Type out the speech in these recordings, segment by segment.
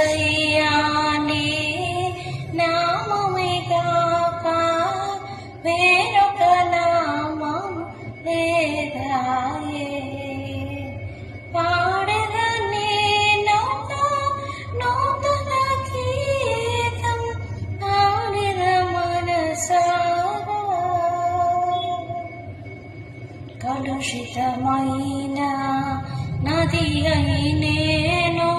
ఏసయ్యానే నామమే కాక వేరొక నామం లేదాయే. పాడగా నేనొక నూతన గీతం ఆడిన మనసారా కలుషితమైన నది అయినేను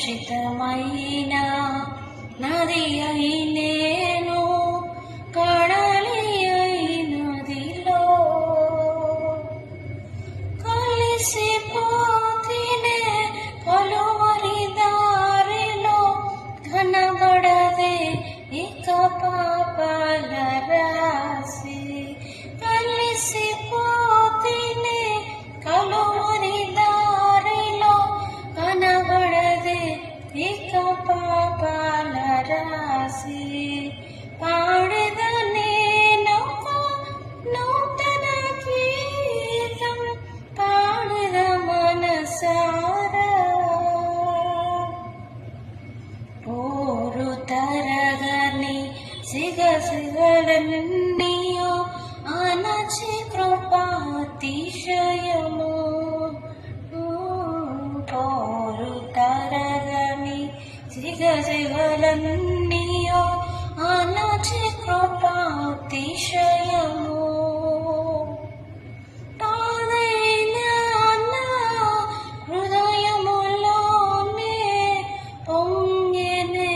కలుషితమైన నది అయి నేను కడలి అయి నదిలో पाडने नूतन पाडर मनसारगणी सिघस आना कृपातिश। సిగ సిగలన్నీయో అనచి కృపాతిశయము హృదయములోనే పొంగెనే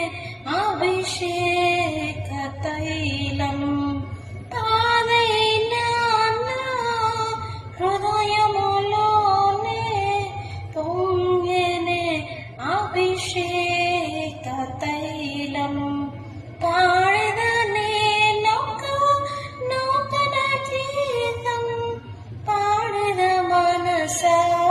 అభిషేక yourself.